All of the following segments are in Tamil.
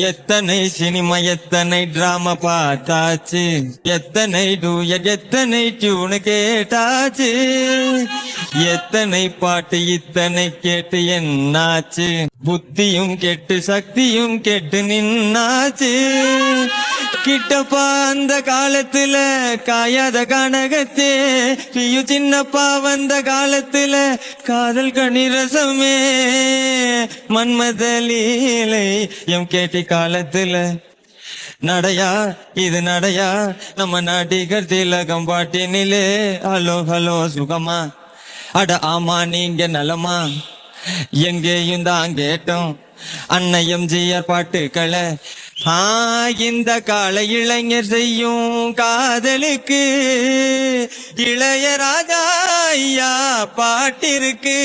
எத்தனை சினிமா எத்தனை டிராமா பார்த்தாச்சு? எத்தனை டூயட் எத்தனை டியூனு கேட்டாச்சு? எத்தனை பாட்டு இத்தனை கேட்டு என்னாச்சு? புத்தியும் கெட்டு சக்தியும் கெட்டு நின்னாச்சு. கிட்டப்பா அந்த காலத்துல காயாத கனகத்தே பியு சின்னப்பா வந்த காலத்துல காதல் கணிரசமே மன்மதலீலை எம் கேட்டி காலத்துல. நடையா இது நடையா நம்ம நாட்டிகர் திலகம் பாட்டினிலே. ஹலோ ஹலோ சுகமா? அட ஆமா நீங்க நலமா? எங்கேயும் தான் கேட்டோம்? அன்னையும் ஜியர் பாட்டுக்களை ஆ இந்த கால இளைஞர் செய்யும் காதலுக்கு இளையராஜா ஐயா பாட்டிருக்கு.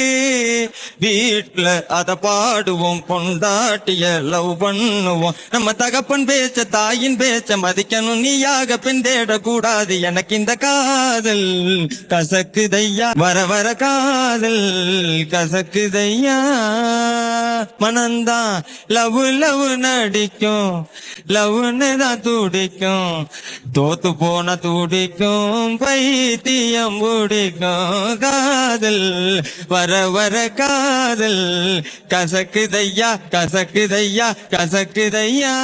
வீட்டுல அத பாடுவோம் பொண்டாட்டிய லவ் பண்ணுவோம். நம்ம தகப்பன் பேச்ச தாயின் பேச்ச மதிக்கணும். நீயாக பெண் தேடக்கூடாது. எனக்கு இந்த காதல் கசக்குதையா? வர வர காதல் கசக்குதையா? மனந்தான் லவ் லவ் நடிக்கும். லவ்னு தான் துடிக்கும். தோத்து போன துடிக்கும். பைத்தியம் பிடிக்கும். காதல் வர வர காதல் காதல். கசக்குதையா கசக்குதையா கசக்குதையா.